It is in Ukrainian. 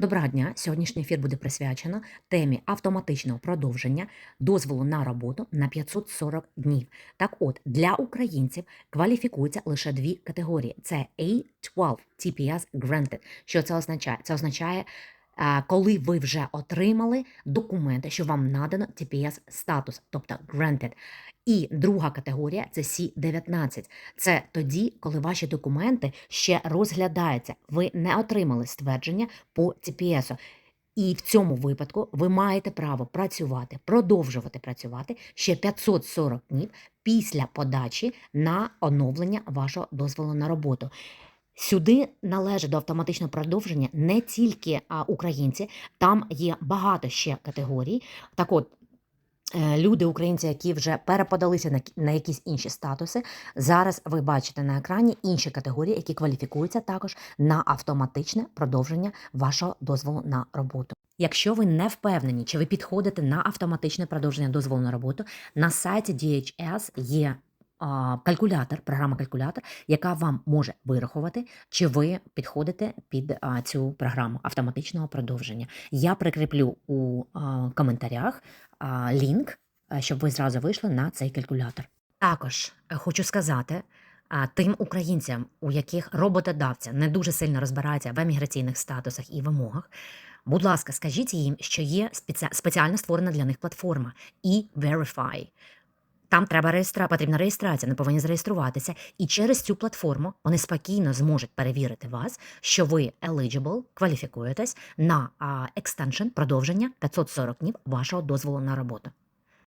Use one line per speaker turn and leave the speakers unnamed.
Доброго дня! Сьогоднішній ефір буде присвячено темі автоматичного продовження дозволу на роботу на 540 днів. Так от, для українців кваліфікуються лише дві категорії: це A12 TPS Granted. Що це означає? Це означає, коли ви вже отримали документи, що вам надано TPS статус, тобто Granted. І друга категорія це C19. Це тоді, коли ваші документи ще розглядаються. Ви не отримали ствердження по TPS. І в цьому випадку ви маєте право працювати, продовжувати працювати ще 540 днів після подачі на оновлення вашого дозволу на роботу. Сюди належить до автоматичного продовження не тільки українці, там є багато ще категорій. Так от, е, люди, українці, які вже переподалися на, кі- на якісь інші статуси, зараз ви бачите на екрані інші категорії, які кваліфікуються також на автоматичне продовження вашого дозволу на роботу. Якщо ви не впевнені, чи ви підходите на автоматичне продовження дозволу на роботу, на сайті DHS є калькулятор, програма калькулятор, яка вам може вирахувати, чи ви підходите під цю програму автоматичного продовження. Я прикріплю у коментарях лінк, щоб ви зразу вийшли на цей калькулятор. Також е, хочу сказати. а, Тим українцям, у яких роботодавця не дуже сильно розбирається в еміграційних статусах і вимогах, будь ласка, скажіть їм, що є спеціально створена для них платформа e-Verify. Там треба реєстра... потрібна реєстрація, вони повинні зареєструватися, і через цю платформу вони спокійно зможуть перевірити вас, що ви eligible, кваліфікуєтесь на екстеншн, продовження 540 днів вашого дозволу на роботу.